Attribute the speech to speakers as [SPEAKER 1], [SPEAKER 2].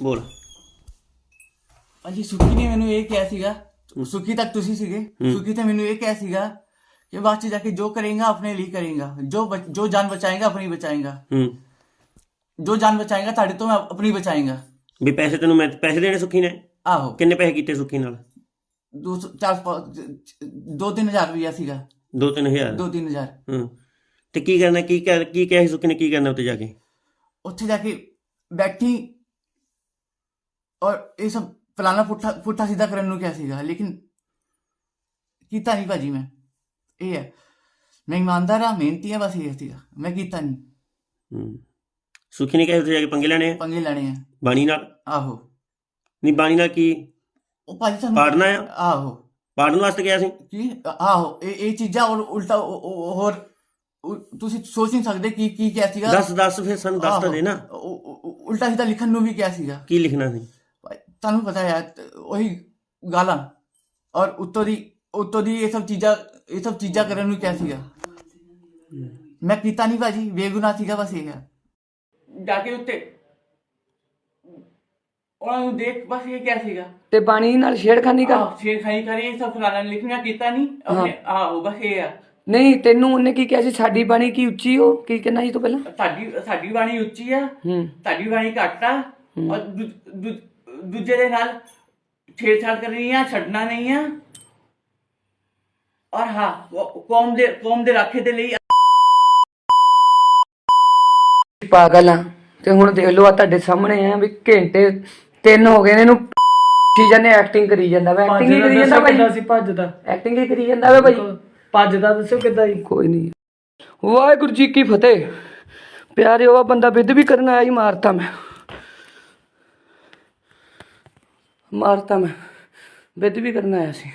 [SPEAKER 1] ਬੋਲ।
[SPEAKER 2] ਭਾਜੀ ਸੁੱਖੀ ਨੇ ਮੈਨੂੰ ਇਹ ਕਿਹਾ ਸੀਗਾ ਸੁੱਖੀ ਤੱਕ ਤੁਸੀਂ ਸੀਗੇ ਸੁੱਖੀ ਤੇ ਮੈਨੂੰ ਇਹ ਕਿਹਾ ਸੀਗਾ ਕਿ ਬਾਅਦ ਚ ਜਾਕੇ ਜੋ ਕਰੇਗਾ ਆਪਣੇ ਲਈ ਕਰੇਗਾ। ਜੋ ਜੋ ਜਾਨ ਬਚਾਏਗਾ ਆਪਣੀ ਬਚਾਏਗਾ।
[SPEAKER 1] ਹੂੰ।
[SPEAKER 2] ਜੋ ਜਾਨ ਬਚਾਏਗਾ ਤੁਹਾਡੇ ਤੋਂ ਮੈਂ ਆਪਣੀ ਬਚਾਏਗਾ।
[SPEAKER 1] ਵੀ ਪੈਸੇ ਤੈਨੂੰ ਮੈਂ ਪੈਸੇ ਦੇਣੇ ਸੁੱਖੀ ਨੇ?
[SPEAKER 2] ਆਹੋ।
[SPEAKER 1] ਕਿੰਨੇ ਪੈਸੇ ਕੀਤੇ ਸੁੱਖੀ ਨਾਲ?
[SPEAKER 2] ਦੋ ਸੌ- ਚਾਰ ਪਾ- ਦੋ ਤਿੰਨ ਹਜ਼ਾਰ ਰੁਪਇਆ ਸੀਗਾ।
[SPEAKER 1] 2-3000
[SPEAKER 2] ਦੋ ਤਿੰਨ ਹਜ਼ਾਰ।
[SPEAKER 1] ਹੂੰ। ਤੇ ਕੀ ਕਰਨਾ ਕੀ ਕੀ ਕਿਹਾ ਸੁੱਖੀ ਨੇ ਕੀ ਕਰਨਾ ਉੱਤੇ ਜਾ ਕੇ?
[SPEAKER 2] ਉੱਥੇ ਜਾ ਕੇ ਬੈਠੀ ਔਰ ਇਹ ਸਭ ਫਲਾਣਾ ਪੁੱਠਾ ਪੁੱਠਾ ਸਿੱਧਾ ਕਰਨ ਨੂੰ ਕਿਹਾ ਸੀਗਾ ਲੇਕਿਨ ਕੀਤਾ ਨਹੀਂ ਭਾਜੀ ਮੈਂ। ਇਹ ਹੈ। ਮੈਂ ਇਮਾਨਦਾਰ ਆ ਮਿਹਨਤੀ ਆ ਬਸ ਇਹ ਸੀਗਾ। ਮੈਂ ਕੀਤਾ ਨਹੀਂ।
[SPEAKER 1] ਹੂੰ। ਸੁੱਖੀ ਨੇ ਕਿਹਾ ਜਾ ਕੇ ਪੰਗੇ ਲੈਣੇ ਆ?
[SPEAKER 2] ਪੰਗੇ ਲੈਣੇ ਆ।
[SPEAKER 1] ਬਾਣੀ ਨਾਲ?
[SPEAKER 2] ਆਹੋ।
[SPEAKER 1] ਨਹੀਂ ਬਾਣੀ ਨਾਲ ਕੀ?
[SPEAKER 2] ਉਹ ਭਾਜੀ ਸਾਨੂੰ
[SPEAKER 1] ਪਾੜਨਾ ਆ?
[SPEAKER 2] ਆਹੋ।
[SPEAKER 1] ਪਾੜਨ ਵਾਸਤੇ ਗਿਆ ਸੀ?
[SPEAKER 2] ਕੀ? ਆਹੋ। ਇਹ ਇਹ ਚੀਜ਼ਾਂ ਔਰ ਉਲਟਾ ਹੋਰ ਤੁਸੀਂ ਸੋਚ ਨਹੀਂ ਸਕਦੇ ਕੀ ਕੀ ਕਿਹਾ ਸੀਗਾ।
[SPEAKER 1] ਦੱਸ ਦੱਸ ਫਿਰ ਸਾਨੂੰ ਦੱਸ ਤਾਂ
[SPEAKER 2] ਆਹੋ।
[SPEAKER 1] ਦੇ ਨਾ।
[SPEAKER 2] ਉਹ- ਉਹ- ਉਹ ਉਲਟਾ ਸਿੱਧਾ ਲਿਖਣ ਨੂੰ ਵੀ ਕਿਹਾ ਸੀਗਾ।
[SPEAKER 1] ਕੀ ਲਿਖਣਾ ਸੀ?
[SPEAKER 2] ਤੁਹਾਨੂੰ ਪਤਾ ਹੈ ਉਹੀ ਗਾਲਾਂ ਔਰ ਉੱਤੋਂ ਦੀ ਉੱਤੋਂ ਦੀ ਇਹ ਸਭ ਚੀਜ਼ਾਂ ਇਹ ਸਭ ਚੀਜ਼ਾਂ ਕਰਨ ਨੂੰ ਕਿਹਾ ਸੀਗਾ? ਮੈਂ ਕੀਤਾ ਨਹੀਂ ਭਾਜੀ ਬੇਗੁਨਾਹ ਸੀਗਾ ਬਸ ਇਹ ਹੈ ਜਾ ਕੇ ਉੱਤੇ। ਉਹਨਾਂ ਨੂੰ ਦੇਖ ਬਸ ਇਹ ਕਿਹਾ ਸੀਗਾ?
[SPEAKER 3] ਤੇ ਬਾਣੀ ਨਾਲ ਛੇੜਖਾਨੀ ਕਰ।
[SPEAKER 2] ਆਹ ਖਾਈ ਕਰੇ ਇਹ ਸਭ ਫਲਾਣਾ ਲਿਖਣਾ ਕੀਤਾ ਨਹੀਂ ਆਪਣੇ ਆਹੋ ਬਸ ਇਹ ਆ।
[SPEAKER 3] ਨਹੀਂ ਤੈਨੂੰ ਉਹਨੇ ਕੀ ਕਿਹਾ ਸੀ? ਸਾਡੀ ਬਾਣੀ ਕੀ ਉੱਚੀ ਹੋ ਕੀ ਕਹਿਣਾ ਸੀ ਤੂੰ ਪਹਿਲਾਂ?
[SPEAKER 2] ਸਾਡੀ ਸਾਡੀ ਬਾਣੀ ਉੱਚੀ ਆ।
[SPEAKER 3] ਹੂੰ।
[SPEAKER 2] ਤੁਹਾਡੀ ਬਾਣੀ ਘੱਟ ਆ। ਔਰ ਦੂ- ਦੂ- ਦੂਜੇ ਦੇ ਨਾਲ ਛੇੜਛਾੜ ਕਰਨੀ ਆ ਛੱਡਣਾ ਨਹੀਂ ਆ। ਔਰ ਹਾਂ ਕੌਮ ਦੇ ਕੌਮ ਦੇ ਰਾਖੇ ਦੇ ਲਈ
[SPEAKER 3] ਪਾਗਲ ਆ ਤੇ ਹੁਣ ਦੇਖ ਲਓ ਆ ਤੁਹਾਡੇ ਸਾਹਮਣੇ ਆ ਵੀ ਘੰਟੇ ਤਿੰਨ ਹੋ ਗਏ ਨੇ ਇਹਨੂੰ ਕੀ ਜਾਂਦੇ ਐਕਟਿੰਗ ਕਰੀ ਜਾਂਦਾ ਵਾ। ਐਕਟਿੰਗ ਹੀ ਕਰੀ ਜਾਂਦਾ
[SPEAKER 4] ਕਿੱਦਾਂ
[SPEAKER 3] ਭਾਈ।
[SPEAKER 4] ਸੀ ਭੱਜਦਾ?
[SPEAKER 3] ਐਕਟਿੰਗ ਹੀ ਕਰੀ ਜਾਂਦਾ ਵਾ ਭਾਈ।
[SPEAKER 4] ਭੱਜਦਾ ਦੱਸੋ ਕਿੱਦਾਂ ਜੀ
[SPEAKER 3] ਕੋਈ ਨਹੀਂ। ਵਾਹਿਗੁਰੂ ਜੀ ਕੀ ਫਤਿਹ। ਪਿਆਰੇ ਉਹ ਬੰਦਾ ਵਿਦ ਵੀ ਕਰਨ ਆਇਆ ਹੀ ਮਾਰਤਾ ਮੈਂ। ਮਾਰਤਾ ਮੈਂ ਵਿਦ ਵੀ ਕਰਨ ਆਇਆ ਸੀ।